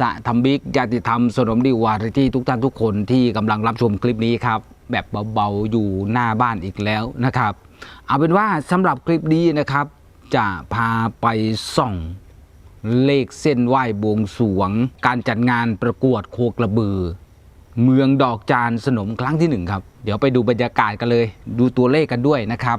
สะธรรมบิกญาติธรรมสนมดีวาริที่ทุกท่านทุกคนที่กำลังรับชมคลิปนี้ครับ แบบเบาๆอยู่หน้าบ้านอีกแล้วนะครับ เอาเป็นว่าสำหรับคลิปนี้นะครับ จะพาไปส่องเลขเส้นไหว้บวงสรวง การจัดงานประกวดโคกระบือ เมืองดอกจานสนมครั้งที่หนึ่งครับ เดี๋ยวไปดูบรรยากาศกันเลย ดูตัวเลขกันด้วยนะครับ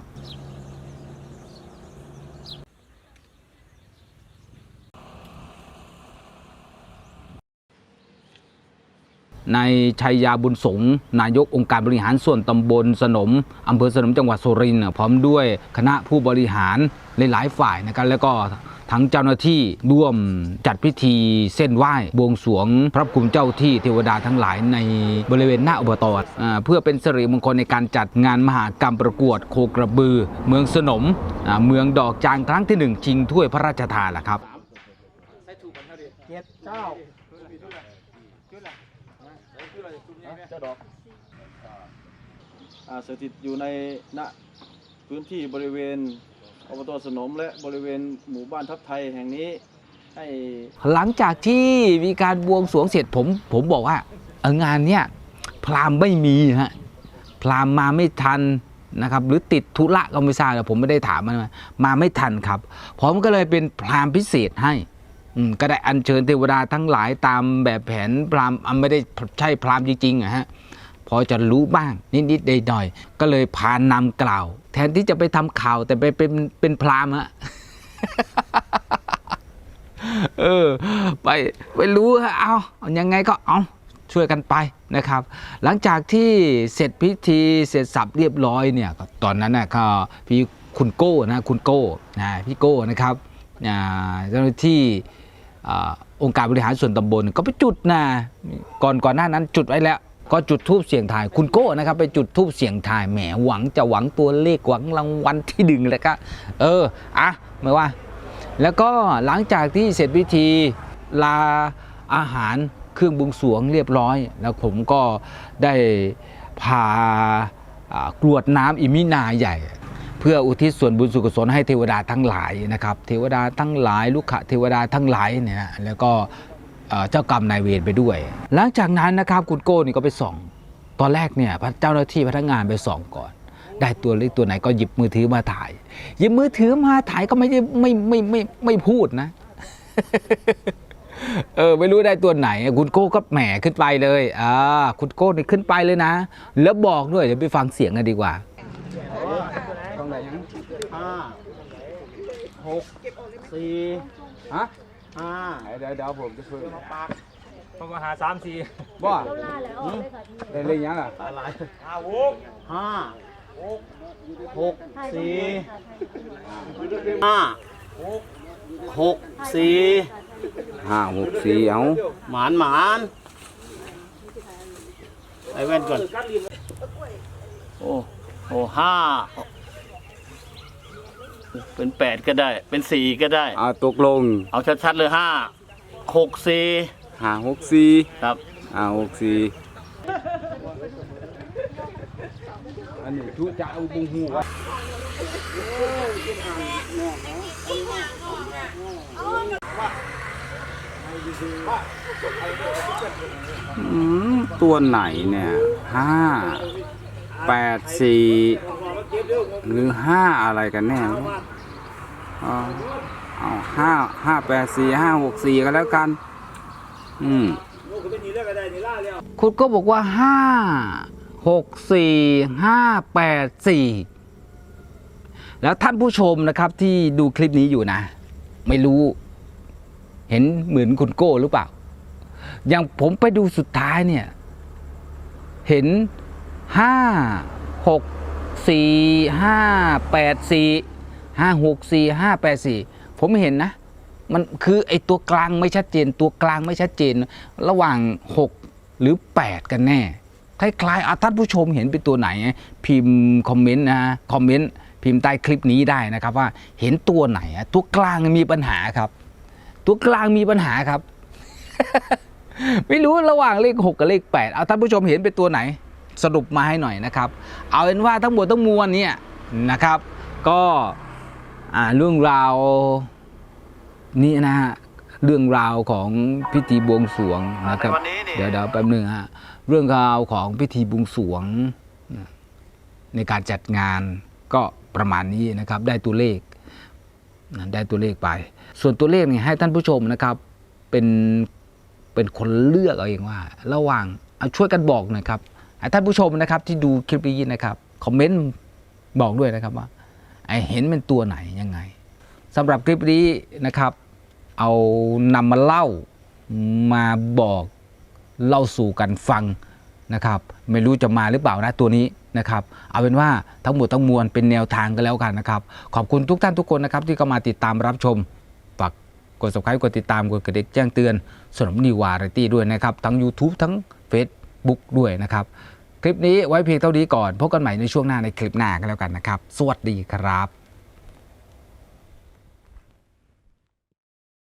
ในชัยยาบุญสงนายกองค์การบริหารส่วนตำบลสนมอำเภอสนมจังหวัดสุรินทร์พร้อมด้วยคณะผู้บริหารหลายฝ่ายนะครับแล้วก็ทั้งเจ้าหน้าที่ร่วมจัดพิธีเส้นไหว้บวงสรวง พระภูมิเจ้าที่เทวดาทั้งหลายในบริเวณหน้าอบตอเพื่อเป็นสิริมงคลในการจัดงานมหากรรมประกวดโคกระบือ เมืองสนมเมืองดอกจานครั้งที่หนึ่งชิงถ้วยพระราชทานล่ะครับเจ็ดเก้า เจ้าดอกอ่าสถิตอยู่ในณพื้นที่บริเวณอบตสนมและบริเวณหมู่บ้านทับไทยแห่งนี้ให้หลังจากที่มีการบวงสรวงเสร็จผมผมบอกว่าเอองานเนี้ยพราหมณ์ไม่มีฮะพราหมณ์มาไม่ทันนะครับหรือติดธุระก็ไม่ทราบแต่ผมไม่ได้ถามมันมามาไม่ทันครับผมก็เลยเป็นพราหมณ์พิเศษให้อืม ก็ได้อัญเชิญเทวดาทั้งหลายตามแบบแผนพราหมณ์อะไม่ได้ใช่พราหมณ์จริงๆอะฮะพอจะรู้บ้างนิดๆหน่อยๆก็เลยพานำกล่าว แทนที่จะไปทำข่าวแต่ไปเป็นเป็นพราหมณ์ฮะเออไปไปรู้ฮะเอาเอายังไงก็เอาช่วยกันไปนะครับ หลังจากที่เสร็จพิธีเสร็จสับเรียบร้อยเนี่ยก็ตอนนั้นนะก็พี่คุณโก้นะคุณโก้นะพี่โก้นะครับอ่าเจ้าหน้าที่ องค์การบริหารส่วนตำบลก็ไปจุดนะก่อนก่อนหน้านั้นจุดไว้แล้ว ก็จุดทูบเสียงทายคุณโก้นะครับ ไปจุดทูบเสียงทายแหมหวังจะหวังตัวเลขหวังรางวัลที่ดึงแล้วก็เอออะไม่ว่า แล้วก็หลังจากที่เสร็จพิธีลาอาหารเครื่องบวงสรวงเรียบร้อย แล้วผมก็ได้พาอ่ากรวดน้ำอิมินาใหญ่ เพื่ออุทิศส่วนบุญสุขกุศลให้เทวดาทั้งหลายนะครับ เทวดาทั้งหลาย ลูกขะเทวดาทั้งหลายเนี่ยนะแล้วก็เจ้ากรรมนายเวรไปด้วย หลังจากนั้นนะครับคุณโก้นี่ก็ไปส่อง ตอนแรกเนี่ยพระเจ้าหน้าที่พนักงานไปส่องก่อน ได้ตัวเล็กตัวไหนก็หยิบมือถือมาถ่าย หยิบมือถือมาถ่ายก็ไม่ได้ไม่ไม่ไม่ไม่พูดนะเออไม่รู้ได้ตัวไหนคุณโก้ก็แหมขึ้นไปเลยอ่าคุณโก้นี่ขึ้นไปเลยนะ แล้วบอกด้วยเดี๋ยวไปฟังเสียงกันดีกว่า ห้าหกสี่ฮะห้าเดี๋ยวเดี๋ยวผมจะช่วยผมมาหาสามสี่บ่เราล่าแล้วออกเลยค่ะพี่ได้เลยยังอะอะไรห้าหกห้าหกสี่ห้าหกสี่ห้าหกสี่เอาหมานหมานไอแว่นก่อนโอ้โอ้ห้า เป็นแปดก็ได้ เป็นสี่ก็ได้ เอาตกลงเอาชัดๆเลยห้าหกสี่ห้าหกสี่ครับห้าหกสี่อันนี้ชุจะเอาบุงหูวะอืมตัวไหนเนี่ยห้าแปดสี่ หรือห้าอะไรกันแน่เอาเอาห้าห้าแปดสี่ห้าหกสี่กันแล้วกัน อืมคุณก็บอกว่าห้าหกสี่ห้าแปดสี่แล้วท่านผู้ชมนะครับที่ดูคลิปนี้อยู่นะ ไม่รู้ เห็นเหมือนคุณโก้หรือเปล่า อย่างผมไปดูสุดท้ายเนี่ย เห็นห้าหก สี่ห้าแปดสี่ห้าหกสี่ห้าแปดสี่ผมเห็นนะ มันคือไอ้ตัวกลางไม่ชัดเจน ตัวกลางไม่ชัดเจน ระหว่างหกหรือแปดกันแน่ คล้ายๆอะท่านผู้ชมเห็นเป็นตัวไหน พิมพ์คอมเมนต์นะคอมเมนต์พิมพ์ใต้คลิปนี้ได้นะครับว่าเห็นตัวไหน ตัวกลางมีปัญหาครับ ตัวกลางมีปัญหาครับ ไม่รู้ระหว่างเลขหกกับเลขแปดเอาท่านผู้ชมเห็นเป็นตัวไหน สรุปมาให้หน่อยนะครับ เอาเป็นว่าทั้งหมดทั้งมวลเนี่ยนะครับ ก็อ่าเรื่องราวนี่นะฮะเรื่องราวของพิธีบวงสรวงนะครับในวันนี้นี่เดี๋ยวเดี๋ยวแป๊บหนึงฮะเรื่องราวของพิธีบวงสรวงนะในการจัดงานก็ประมาณนี้นะครับ ได้ตัวเลขนะได้ตัวเลขไป ส่วนตัวเลขเนี่ยให้ท่านผู้ชมนะครับเป็นเป็นคนเลือกเอาเองว่า ระหว่างเอาช่วยกันบอกหนะครับให้ ท่านผู้ชมนะครับที่ดูคลิปนี้นะครับคอมเมนต์บอกด้วยนะครับว่าไอเห็นเป็นตัวไหนยังไงสำหรับคลิปนี้นะครับ เอานำมาเล่ามาบอกเล่าสู่กันฟังนะครับ ไม่รู้จะมาหรือเปล่านะตัวนี้นะครับ เอาเป็นว่าทั้งหมดทั้งมวลเป็นแนวทางกันแล้วกันนะครับ ขอบคุณทุกท่านทุกคนนะครับ ที่เข้ามาติดตามรับชมฝากกด subscribe กดติดตามกดกระดิ่งแจ้งเตือนสนมนิวาไรตี้ด้วยนะครับ ทั้ง YouTube ทั้ง Facebook ด้วยนะครับ คลิปนี้ไว้เพียงเท่านี้ก่อน พบกันใหม่ในช่วงหน้าในคลิปหน้ากันแล้วกันนะครับ สวัสดีครับ